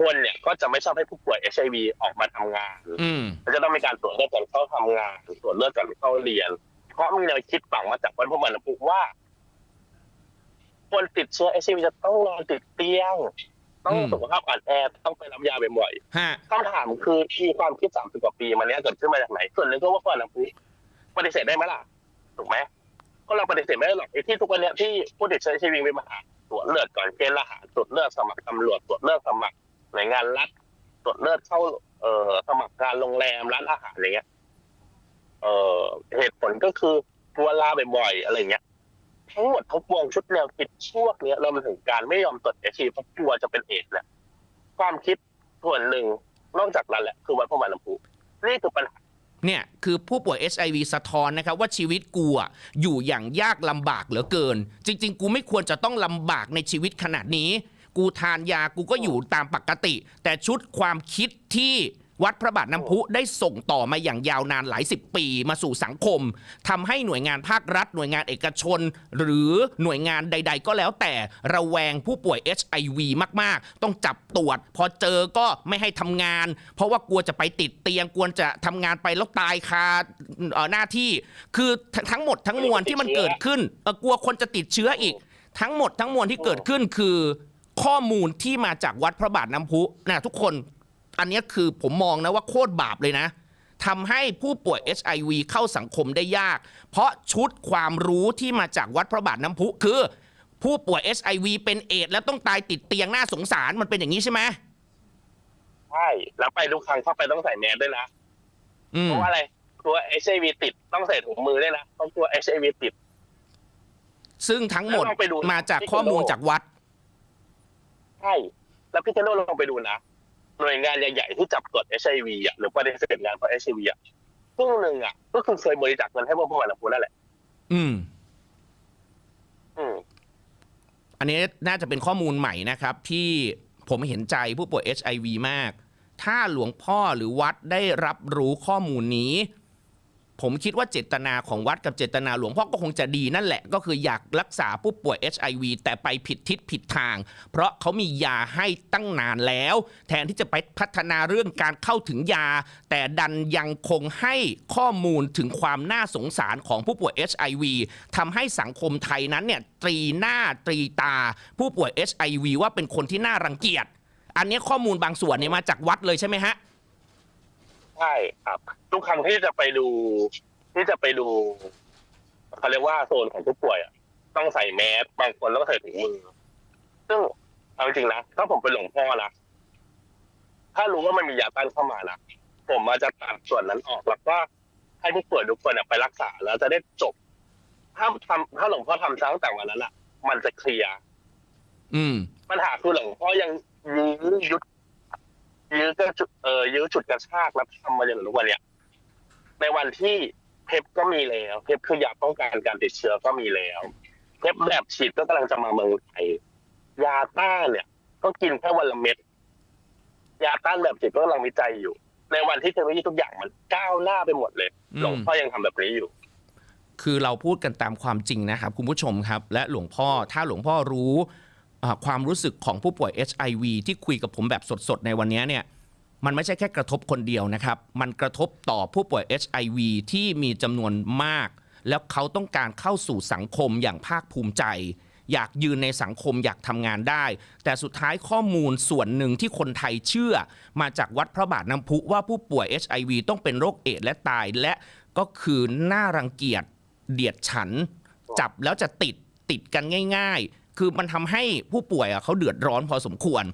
คนเนี่ยก็จะไม่ชอบให้ผู้ป่วยเอชไอวีออกมาทำงานอืมมันจะต้องมีการตรวจเลือดก่อนเข้าทำงาน ตรวจเลือดก่อนเข้าเรียน เพราะมีแนวคิดฝังมาจากวัดพระบรรพุว่าคนติดเชื้อเอชไอวีจะต้องนอนติดเตียง ต้องอืมสุขภาพอ่อนแอต้องไปรับยาบ่อยฮะๆคำถามคือมีความคิดสามสิบกว่าปีมาเนี้ยเกิดขึ้นมาจากไหนส่วนหนึ่งก็ว่าพระบรรพุปฏิเสธได้ไหมล่ะถูกไหมก็เราปฏิเสธไม่ได้หรอกไอ้ที่ทุกวันเนี้ยที่ผู้ติดเชื้อเอชไอวีมีปัญหาตรวจเลือดก่อนเกณฑ์ทหารตรวจเลือดสมัครตำรวจตรวจเลือดสมัคร หน่วยงานรัฐตรวจเลือดเข้าเอ่อสมัครงานโรงแรมร้านอาหารอะไรเงี้ยเอ่อเหตุผลก็คือกลัวลาบ่อยๆอะไรเงี้ยทั้งหมดทั้งปวงชุดแนวคิดช่วงเนี้ยเรามถึงการไม่ยอมตรวจเอชีเพราะกลัวจะเป็นเอดส์แหละความคิดส่วนหนึ่งนอกจากนั้นแหละคือวัดพระบาทน้ำพุนี่คือปัญหาเนี่ยคือผู้ป่วย HIV สะท้อนนะครับว่าชีวิตกูอะอยู่อย่างยากลำบากเหลือเกิน จริง ๆ กูไม่ควรจะต้องลำบากในชีวิตขนาดนี้ กูทานยากูก็อยู่ตามปกติ แต่ชุดความคิดที่วัดพระบาทน้ำพุได้ส่งต่อมาอย่างยาวนานหลายสิบปีมาสู่สังคมทำให้หน่วยงานภาครัฐ หน่วยงานเอกชน หรือหน่วยงานใด ๆ ก็แล้วแต่ระแวงผู้ป่วย HIV มาก ๆ ต้องจับตรวจ พอเจอก็ไม่ให้ทำงาน เพราะว่ากลัวจะไปติดเตียงกลัวจะทำงานไปแล้วตายคาเอ่อหน้าที่ คือทั้งทั้งหมดทั้งมวลที่มันเกิดขึ้นเอ่อกลัวคนจะติดเชื้ออีก ทั้งหมดทั้งมวลที่เกิดขึ้นคือ ข้อมูลที่มาจากวัดพระบาทน้ำพุนะทุกคนอันเนี้ยคือผมมองนะว่าโคตรบาปเลยนะทำให้ผู้ป่วย HIV เข้าสังคมได้ยาก เพราะชุดความรู้ที่มาจากวัดพระบาทน้ำพุคือ ผู้ป่วย HIV เป็นเอดส์แล้วต้องตายติดเตียงน่าสงสารมันเป็นอย่างนี้ใช่ไหมใช่แล้วไปทุกครั้งเข้าไปต้องใส่แมสด้วยนะอืมเพราะว่าอะไรกลัวเอชไอวีติดต้องใส่ถุงมือด้วยนะต้องกลัวเอชไอวีติด ซึ่งทั้งหมดแล้วลองไปดู มาจากข้อมูลจากวัด ใช่ แล้วพี่เทนโนลองไปดูนะ หน่วยงานใหญ่ๆที่จับตรวจเอชไอวีอะหรือปฏิเสธงานเพราะเอชไอวีอะครึ่งหนึ่งอะ ก็คือเคยบริจาคเงินให้พวกพวกมันพูนั่นแหละ อืม อืม อันนี้น่าจะเป็นข้อมูลใหม่นะครับ ที่ผมเห็นใจผู้ป่วย HIV มาก ถ้าหลวงพ่อหรือวัดได้รับรู้ข้อมูลนี้ ผมคิดว่าเจตนาของวัดกับเจตนาหลวงพ่อก็คงจะดีนั่นแหละ ก็คืออยากรักษาผู้ป่วย HIV แต่ไปผิดทิศผิดทาง เพราะเขามียาให้ตั้งนานแล้ว แทนที่จะไปพัฒนาเรื่องการเข้าถึงยา แต่ดันยังคงให้ข้อมูลถึงความน่าสงสารของผู้ป่วย HIV ทำให้สังคมไทยนั้นเนี่ยตรีหน้าตรีตา ผู้ป่วย HIV ว่าเป็นคนที่น่ารังเกียจ อันนี้ข้อมูลบางส่วนเนี่ยมาจากวัดเลยใช่ไหมฮะ ใช่ครับ ทุกครั้งที่จะไปดู ที่จะไปดูเขาเรียกว่าโซนของผู้ป่วยอะต้องใส่แมสบางคนต้องใส่ถุงมือ ซึ่งเอาจริงๆนะถ้าผมเป็นหลวงพ่อนะถ้ารู้ว่ามันมียาต้านเข้ามานะผมมาจะตัดส่วนนั้นออกแล้วก็ให้ผู้ป่วยทุกคนอะไปรักษาแล้วจะได้จบ ถ้าทำถ้าหลวงพ่อทำตั้งแต่วันนั้นอะ มันจะเคลียร์อืมปัญหาคือหลวงพ่อยังยื้อยุด ยื้อก็จุดเออยื้อจุดกระชากแล้วทำมาจนถึงทุกวันเนี้ยในวันที่เพปก็มีแล้ว เพปคือยาป้องกันการติดเชื้อก็มีแล้ว เพปแบบฉีดก็กำลังจะมาเมืองไทยยาต้านเนี่ย ก็กินแค่วันละเม็ดยาต้านแบบฉีดก็กำลังวิจัยอยู่ ในวันที่เทคโนโลยีทุกอย่างมันก้าวหน้าไปหมดเลยอืมหลวงพ่อยังทำแบบนี้อยู่คือเราพูดกันตามความจริงนะครับ คุณผู้ชมครับ และหลวงพ่อถ้าหลวงพ่อรู้อ่า ความรู้สึกของผู้ป่วย HIV ที่คุยกับผมแบบสดๆ ในวันนี้เนี่ยมันไม่ใช่แค่กระทบคนเดียวนะครับ มันกระทบต่อผู้ป่วย HIV ที่มีจำนวนมาก แล้วเขาต้องการเข้าสู่สังคมอย่างภาคภูมิใจ อยากยืนในสังคมอยากทำงานได้ แต่สุดท้ายข้อมูลส่วนหนึ่งที่คนไทยเชื่อ มาจากวัดพระบาทน้ำพุว่าผู้ป่วย HIV ต้องเป็นโรคเอดส์และตายและก็คือน่ารังเกียจเดียดฉัน จับแล้วจะติดติดกันง่าย ๆ คือมันทำให้ผู้ป่วยอะเขาเดือดร้อนพอสมควร